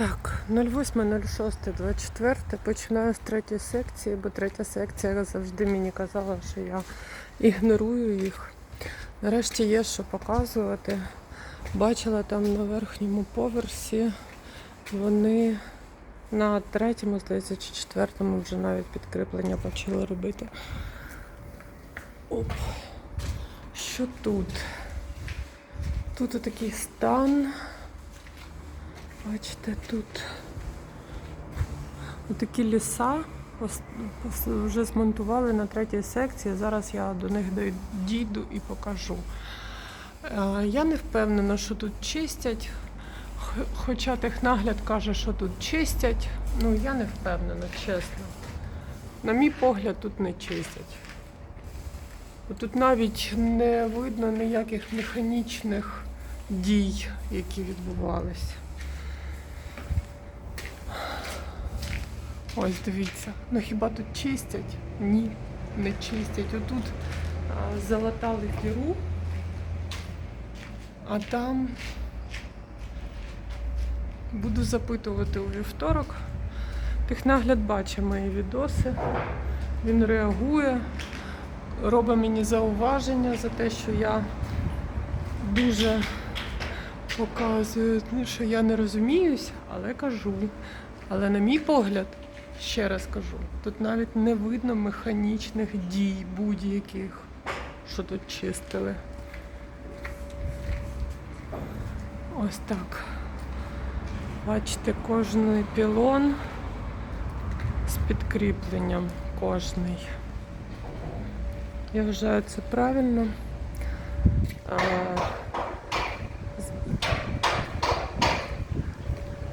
Так, 08.06.24 починаю з третьої секції, бо третя секція завжди мені казала, що я ігнорую їх. Нарешті є що показувати. Бачила там на верхньому поверсі. Вони на третьому, здається, чи четвертому вже навіть підкріплення почали робити. Оп. Що тут? Тут отакий стан. Бачите, тут отакі ліса вже змонтували на третій секції. Зараз я до них дійду і покажу. Е, Я не впевнена, що тут чистять. Хоча технагляд каже, що тут чистять. Ну, я не впевнена, чесно. На мій погляд, тут не чистять. Тут навіть не видно ніяких механічних дій, які відбувалися. Ось дивіться. Ну хіба тут чистять? Ні, не чистять. Отут а, залатали фіру, а там буду запитувати у вівторок. Технагляд бачить мої відоси. Він реагує, робить мені зауваження за те, що я дуже показую, що я не розуміюсь, але кажу. Але на мій погляд, ще раз кажу, тут навіть не видно механічних дій будь-яких, що тут чистили. Ось так. Бачите, кожний пілон з підкріпленням кожний. Я вважаю це правильно.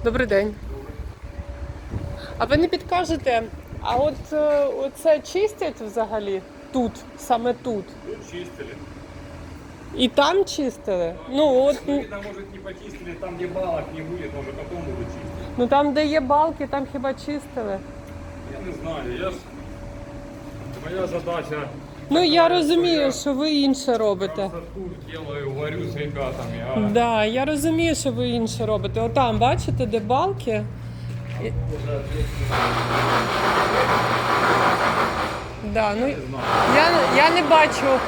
Добрий день. А ви не підкажете, а от е, оце чистять взагалі тут, саме тут. Тут чистили. І там чистили? Ну от видно, может, не почистили там, где балок не будет, может, потом будут чистить. ну там, де є балки, там хіба чистили. Я не знаю, я ж... Моя задача... Ну я розумію, я що ви інше робите. красоту делаю, варю с ребятами, а Да, я розумію, що ви інше робите. Отам, бачите, де балки? Да, ну я, я не бачу.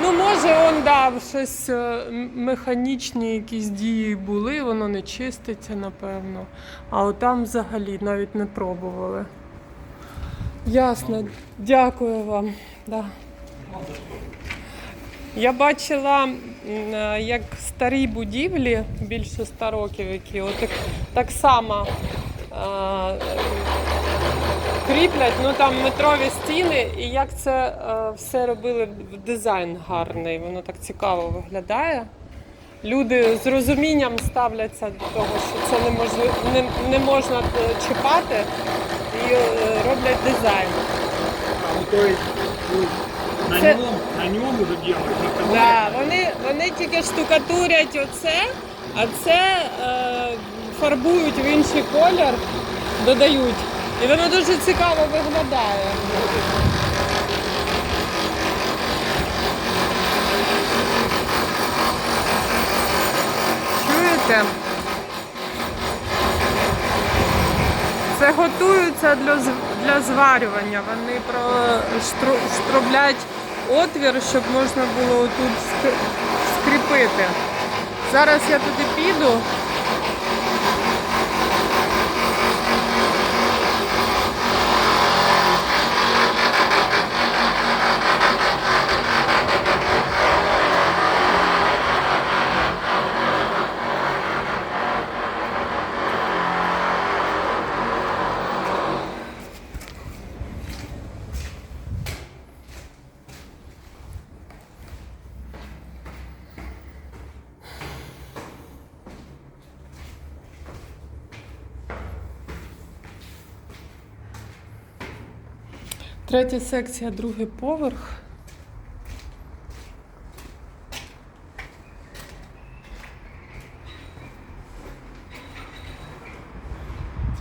Ну, може, он дав щось е, механічні якісь дії були, воно не чиститься, напевно. А от там взагалі навіть не пробували. Ясно, дякую вам. Да. Я бачила, е, як старі будівлі більше 100 років, які от так, само кріплять, ну там метрові стіни, і як це е, все робили дизайн гарний, воно так цікаво виглядає. Люди з розумінням ставляться до того, що це неможливо, не, не можна е, чіпати, і е, роблять дизайн. Ну, то есть, ну, на Це- нем, на уже делают. Да, вони, вони тільки штукатурять оце, а це е, фарбують в інший колір, додають. І воно дуже цікаво виглядає. Чуєте? Це готуються для, для зварювання. Вони штроблять отвір, щоб можна було тут скріпити. Зараз я туди піду. Третя секція, другий поверх.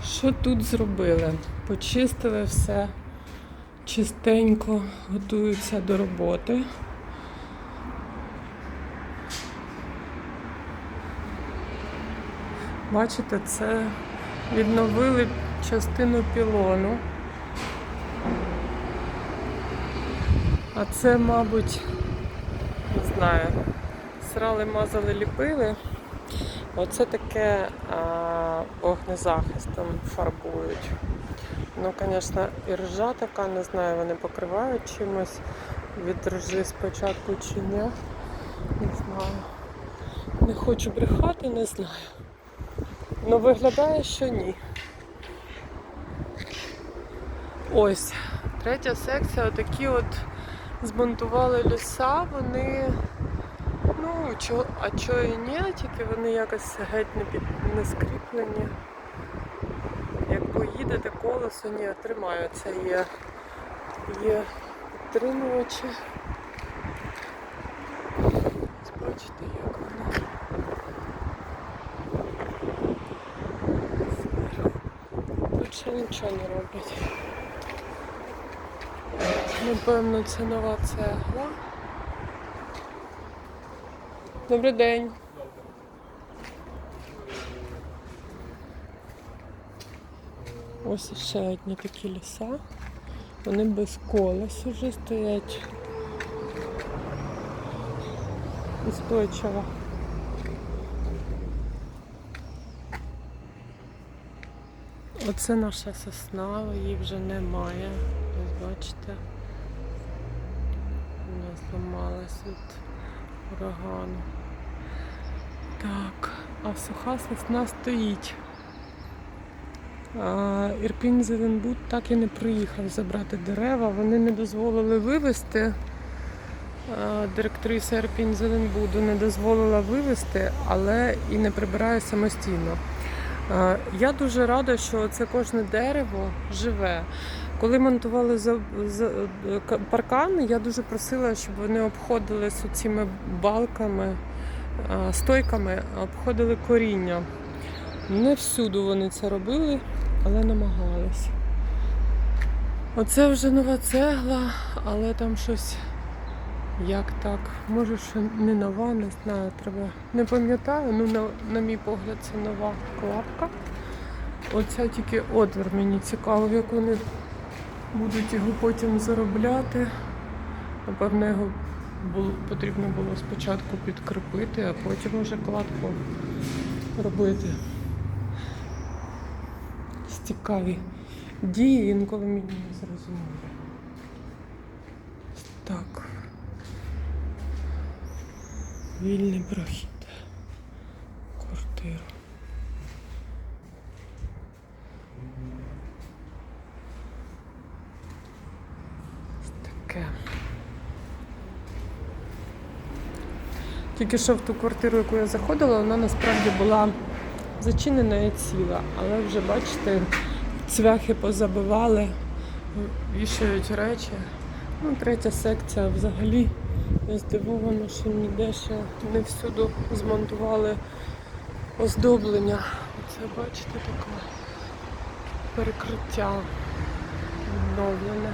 Що тут зробили? Почистили все чистенько, готуються до роботи. Бачите, це Відновили частину пілону. А це, мабуть, не знаю, срали, мазали, ліпили. Оце таке а, вогнезахистом фарбують. Ну, звісно, і ржа така, не знаю, вони покривають чимось від ржи спочатку чи ні. Не знаю. Не хочу брехати, не знаю. Ну виглядає, що ні. Ось, третя секція, отакі от змонтували ліса, вони. Ну, чо, а чого і ні, тільки вони якось геть не, під, не скріплені. Як поїдете колесо, ні, тримаються, є, є підтримувачі. Ось Бачите, як вони. Тут ще нічого не роблять. Напевно, це нова цегла. Добрий день. Ось ще одні такі ліса. Вони без колес вже стоять. Устойчиво. Оце наша сосна, її вже немає. Бачите. Вона зламалась від урагану. Так, а суха сосна стоїть. Ірпінь Зеленбуд так і не приїхав забрати дерева. Вони не дозволили вивезти. Директриса Ірпінь Зеленбуду не дозволила вивезти, але і не прибирає самостійно. Я дуже рада, що це кожне дерево живе. Коли монтували за, за, к- паркани, я дуже просила, щоб вони обходили з цими балками, стойками, обходили коріння. Не всюди вони це робили, але намагались. Оце вже нова цегла, але там щось як так. Може, що не нова, не знаю, треба. Не пам'ятаю, ну на, на мій погляд, це нова клапка. Оця тільки отвір мені цікаво, як вони будуть його потім заробляти. Напевно, його було, потрібно було спочатку підкріпити, а потім вже кладку робити. Цікаві дії, інколи мені не зрозуміло. Так. Вільний прохід. в Таке. Тільки що в ту квартиру, яку я заходила, вона насправді була зачинена і ціла. Але вже бачите, цвяхи позабивали, вішають речі. Ну, третя секція взагалі. Я здивована, що ніде ще не всюди змонтували оздоблення. Оце бачите таке перекриття відновлене.